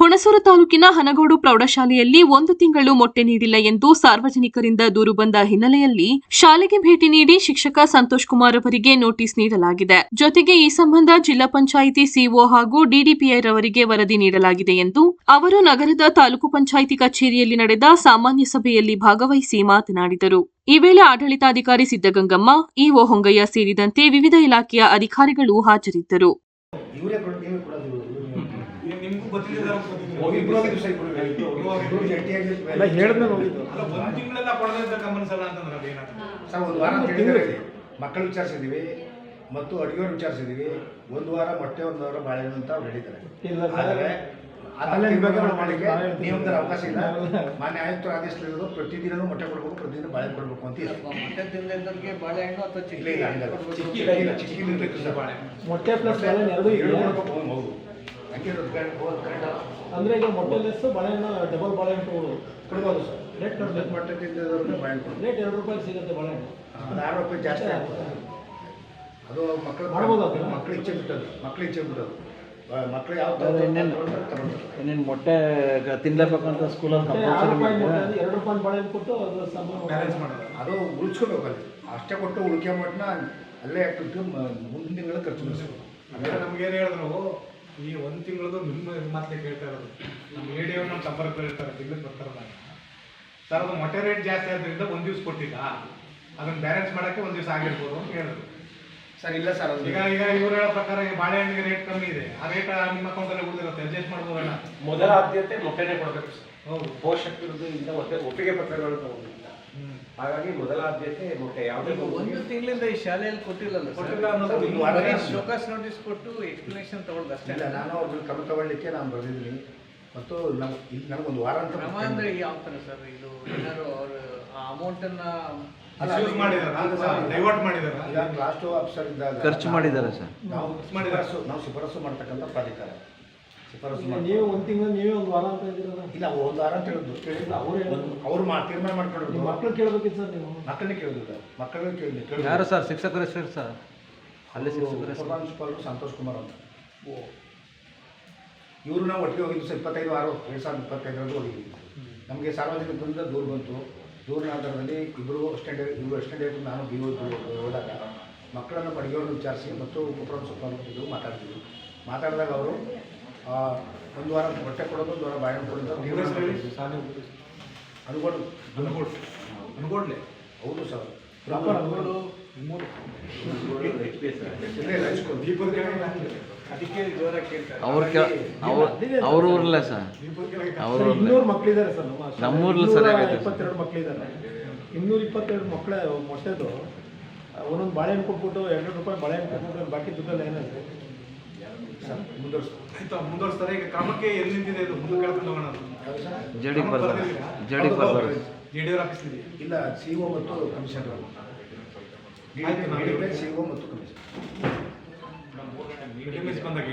ಹುಣಸೂರು ತಾಲೂಕಿನ ಹನಗೋಡು ಪ್ರೌಢಶಾಲೆಯಲ್ಲಿ ಒಂದು ತಿಂಗಳು ಮೊಟ್ಟೆ ನೀಡಿಲ್ಲ ಎಂದು ಸಾರ್ವಜನಿಕರಿಂದ ದೂರು ಬಂದ ಹಿನ್ನೆಲೆಯಲ್ಲಿ ಶಾಲೆಗೆ ಭೇಟಿ ನೀಡಿ ಶಿಕ್ಷಕ ಸಂತೋಷ್ ಕುಮಾರ್ ಅವರಿಗೆ ನೋಟಿಸ್ ನೀಡಲಾಗಿದೆ. ಜೊತೆಗೆ ಈ ಸಂಬಂಧ ಜಿಲ್ಲಾ ಪಂಚಾಯಿತಿ ಸಿಒ ಹಾಗೂ ಡಿಡಿಪಿಐ ರವರಿಗೆ ವರದಿ ನೀಡಲಾಗಿದೆ ಎಂದು ಅವರು ನಗರದ ತಾಲೂಕು ಪಂಚಾಯಿತಿ ಕಚೇರಿಯಲ್ಲಿ ನಡೆದ ಸಾಮಾನ್ಯ ಸಭೆಯಲ್ಲಿ ಭಾಗವಹಿಸಿ ಮಾತನಾಡಿದರು. ಈ ವೇಳೆ ಆಡಳಿತಾಧಿಕಾರಿ ಸಿದ್ದಗಂಗಮ್ಮ, ಇಒ ಹೊಂಗಯ್ಯ ಸೇರಿದಂತೆ ವಿವಿಧ ಇಲಾಖೆಯ ಅಧಿಕಾರಿಗಳು ಹಾಜರಿದ್ದರು. ಎಲ್ಲ ಹೇಳಿದ್ಮೇಲೆ ಹೋಗಿದ್ದು ಸರ್ ಒಂದು ವಾರ ಅಂತ ಹೇಳಿದ್ರೆ ಮಕ್ಕಳು ವಿಚಾರಿಸಿದ್ದೀವಿ ಮತ್ತು ಅಡುಗೆಯವ್ರು ವಿಚಾರಿಸಿದೀವಿ. ಒಂದು ವಾರ ಮೊಟ್ಟೆ ಒಂದು ವಾರ ಬಾಳೆ ಅಂತ ಅವ್ರು ಹೇಳಿದ್ದಾರೆ. ಇಲ್ಲ ಆದರೆ ಅದೆಲ್ಲ ಇವಾಗ ಮಾಡಲಿಕ್ಕೆ ನಿಯಮದ ಅವಕಾಶ ಇಲ್ಲ. ಮಾನ್ಯ ಆಯುಕ್ತರ ಆದೇಶದಲ್ಲಿರೋದು ಪ್ರತಿದಿನ ಮೊಟ್ಟೆ ಕೊಡಬೇಕು ಪ್ರತಿದಿನ ಬಾಳೆ ಕೊಡಬೇಕು ಅಂತ ಇದೆ. ಬಾಳೆಹಣ್ಣು ಅಥವಾ ಇಲ್ಲ ಇಲ್ಲ ಚಿಕ್ಕಿ ಇಲ್ಲ ಚಿಕ್ಕಿ ಸರ್ ಬಾಳೆ ಮೊಟ್ಟೆ ಪ್ಲಸ್ ಎರಡೂ ಹೌದು, ಅಂದ್ರೆ ಈಗ ಮೊಟ್ಟೆ ಲೆಸ್ ಬಾಳೆಹಣ್ಣು ಡಬಲ್ ಬಾಳೆಹಣ್ಣು ತಗೊಳ್ಳೋದು. ಕೊಡ್ಬೋದು ಸರ್. ರೇಟ್ ಕಡಿಮೆ ಮೊಟ್ಟೆ ತಿಂದಿದ್ದವ್ರಿಗೆ ಬಾಳೆಹಣ್ಣು ಕೊಡಬೇಕು ರೇಟ್ ಎರಡು ರೂಪಾಯಿ ಸಿಗುತ್ತೆ ಬಾಳೆಹಣ್ಣು. ಅದು ಆರು ರೂಪಾಯಿ ಜಾಸ್ತಿ ಆಗ್ತದೆ ಅದು ಮಕ್ಕಳು ಮಾಡ್ಬೋದು? ಮಕ್ಕಳು ಇಚ್ಛೆ ಬಿಟ್ಟದು ಮಕ್ಕಳು ಇಚ್ಛೆ ಬಿಟ್ಟದು ಮಕ್ಕಳು ಯಾವ ಇನ್ನೇನು? ಮೊಟ್ಟೆ ತಿನ್ಲೇಬೇಕಂತ ಸ್ಕೂಲಲ್ಲಿ ಎರಡು ರೂಪಾಯಿ ಬಾಳೆ ಕೊಟ್ಟು ಅದು ಬ್ಯಾಲೆನ್ಸ್ ಮಾಡೋದು. ಅದು ಉಳಿಸ್ಕೋಬೇಕು ಅಲ್ಲಿ. ಅಷ್ಟೇ ಕೊಟ್ಟು ಉಳಿಕೆ ಮಟ್ಟನ ಅಲ್ಲೇ ಹಾಕಿಟ್ಟು ಮುಂದಿನ ತಿಂಗಳು ಖರ್ಚು ಮಾಡಿಸ್ಬೇಕು ಅಂದ್ರೆ ನಮ್ಗೆ ಏನ್ ಹೇಳಿದ್ರು? ಈ ಒಂದ್ ತಿಂಗಳದು ನಿಮ್ಮ ಮಾತೇ ಕೇಳ್ತಾ ಇರೋದು. ನಮ್ಮ ರೇಡಿಯೋ ನಮ್ಮ ಸಂಪರ್ಕ ಇರ್ತಾರೆ ತಿಂಗಳಿಗೆ ಬರ್ತಾರಲ್ಲ ಸರ್ ಅದು ಮೊಟ್ಟೆ ರೇಟ್ ಜಾಸ್ತಿ ಆದ್ರಿಂದ ಒಂದ್ ದಿವ್ಸ ಕೊಟ್ಟಿಲ್ಲ ಅದನ್ನ ಬ್ಯಾಲೆನ್ಸ್ ಮಾಡಕ್ಕೆ ಒಂದ್ ದಿವಸ ಆಗಿರ್ಬೋದು ಅಂತ ಹೇಳಿದ್ರು. ಸರ್ ಇಲ್ಲ ಸರ್ ಈಗ ಈಗ ಇವ್ರು ಹೇಳೋ ಪ್ರಕಾರ ಈ ಬಾಳೆಹಣ್ಣಿಗೆ ರೇಟ್ ಕಮ್ಮಿ ಇದೆ. ಆ ರೇಟ್ ನಿಮ್ಮ ಅಕೌಂಟಲ್ಲಿ ಉಳಿದಿರುತ್ತೆ. ಅಡ್ಜಸ್ಟ್ ಮಾಡ್ಬೋದಲ್ಲ? ಮೊದಲ ಆದ್ಯತೆ ಮೊಟ್ಟೆನೇ ಕೊಡಬೇಕು ಸರ್. ಹೌದು. ಪೋಷಕರದ್ದು ಒಪ್ಪಿಗೆ ಪತ್ರಗಳು ತಗೊಂಡಿಲ್ಲ. ಹಾಗಾಗಿ ಮೊದಲ ಆದ್ಯತೆ ಮತ್ತೆ ಯಾವುದೇ ಒಂದು ತಿಂಗಳಿಂದ ಈ ಶಾಲೆಯಲ್ಲಿ ಕೊಟ್ಟಿಲ್ಲಲ್ಲ ಸರ್? ಕೊಟ್ಟಿಲ್ಲ ಅನ್ನೋದು ಒಂದು ಇನ್ನೂ. ಶೋಕಾಸ್ ನೋಟಿಸ್ ಕೊಟ್ಟು ಎಕ್ಸ್ಪ್ಲನೇಷನ್ ತಗೊಳ್ಳೋದು ಅಷ್ಟೇ ಇಲ್ಲ ನಾನು ಅವ್ರನ್ನ ಕ್ರಮ ತಗೊಳ್ಳಿಕ್ಕೆ ನಾನು ಬರೆದಿದ್ದೀನಿ ಮತ್ತು ನಾವು ಇಲ್ಲಿ ನನಗೊಂದು ವಾರ ಅಂತ ಕ್ರಮ ಅಂದ್ರೆ ಯಾವ ಥರ ಸರ್? ಇದು ಏನಾದ್ರು ಅವರು ಆ ಅಮೌಂಟನ್ನು ಖರ್ಚು ಮಾಡಿದ್ದಾರೆ ಸರ್. ನಾವು ಮಾಡಿದ್ದಾರೆ. ಸರ್ ನಾವು ಶಿಫಾರಸು ಮಾಡ್ತಕ್ಕಂಥ ಪ್ರಾಧಿಕಾರ. ಶಿಫಾರಸು ಮಾಡಿ ನೀವು ಒಂದು ತಿಂಗಳು ನೀವೇ ಒಂದು ವಾರ ಅಂತ ಇದ್ದೀರಲ್ಲ. ಇಲ್ಲ ಒಂದು ವಾರ ಅಂತ ಹೇಳಿದ್ರು ಕೇಳಿಲ್ಲ ಅವರು. ಅವ್ರು ಮಾ ತೀರ್ಮಾನ ಮಾಡ್ಕೊಂಡಿದ್ರು ಮಕ್ಕಳು ಕೇಳಬೇಕಿತ್ತು ಸರ್ ನೀವು. ಮಕ್ಕಳನ್ನೇ ಕೇಳಿದ್ರು ಮಕ್ಕಳನ್ನ ಕೇಳಿದೆ ಕೇಳಿದ್ರು. ಯಾರು ಸರ್? ಶಿಕ್ಷಕರ ಹೆಸರು ಸರ್? ಅಲ್ಲಿ ಶಿಕ್ಷಕರ ಹೆಸರು ಸಂತೋಷ್ ಕುಮಾರ್ ಅಂತ ಇವರು ನಾವು ಒಟ್ಟಿಗೆ ಹೋಗಿದ್ದು ಸರ್ ಇಪ್ಪತ್ತೈದು ಆರು ಎರಡು ಸಾವಿರದ ಇಪ್ಪತ್ತೈದರಲ್ಲಿ ಹೋಗಿದ್ವಿ. ನಮಗೆ ಸಾರ್ವಜನಿಕರಿಂದ ದೂರು ಬಂತು. ದೂರಿನ ಆಧಾರದಲ್ಲಿ ಇಬ್ಬರು ಅಸ್ಟೆಂಡ್ ಇಬ್ಬರು ಅಸ್ಟೆಂಡ್ ನಾನು ಬಿ ಹೋದಾಗ ಮಕ್ಕಳನ್ನು ಬಡಿಗೆಯವ್ರನ್ನ ವಿಚಾರಿಸಿ ಮತ್ತು ಉಪಪ್ರಾಂಶುಪಾಲರು ಇದು ಮಾತಾಡ್ತಿದ್ವಿ. ಮಾತಾಡಿದಾಗ ಅವರು ಒಂದು ವಾರ ಹೊಟ್ಟೆ ಕೊಡೋದು ಒಂದು ವಾರ ಬಾಳೆಹಣ್ಣು ಕೊಡೋದು. ಅನುಗೊಂಡು. ಅನ್ಕೊಡ್ ಅನ್ಕೊಡ್ಲೆ ಹೌದು ಸರ್. ಪ್ರಾಪರ್ ಕೇಳ್ತಾರೆ. ಅವ್ರ ಊರಲ್ಲ ಸರ್. ಅವ್ರ ಇನ್ನೂರು ಮಕ್ಕಳಿದ್ದಾರೆ ಸರ್ ನಮ್ಮ ನಮ್ಮೂರಲ್ಲಿ ಸರ್. ಇಪ್ಪತ್ತೆರಡು ಮಕ್ಕಳಿದ್ದಾರೆ ಇನ್ನೂರ ಇಪ್ಪತ್ತೆರಡು ಮಕ್ಕಳ ಮೊಟ್ಟೆದು ಒಂದೊಂದು ಬಾಳೆಹಣ್ಣು ಕೊಟ್ಬಿಟ್ಟು ಎರಡು ರೂಪಾಯಿ ಬಾಳೆಹಣ್ಣು ಕೊಟ್ಬಿಟ್ಟು ಬಾಕಿ ದುಡ್ಡಲ್ಲಿ ಏನಾದ್ರೆ ಮುಂದುವರಿಸ್ತಾರೆ. ಈಗ ಕ್ರಮಕ್ಕೆ ಎಲ್ಲಿ ನಿಂತಿದೆ ಇದು ಮುಂದೆ ಕೇಳ್ಕೊಂಡು ಹೋಗೋಣ ಜಡಿ ಜಡಿ ಬರ್ತಾರೆ ಜೆ ಡಿ ಅವ್ರ ಆಫೀಸ್ ಇದೆ ಇಲ್ಲ ಸಿ ಒ ಮತ್ತು ಕಮಿಷನರ್ ಆಯ್ತು, ನಾವು- ಸಿ ಒ ಮತ್ತು ಕಮಿಷನರ್. ಬಂದಾಗ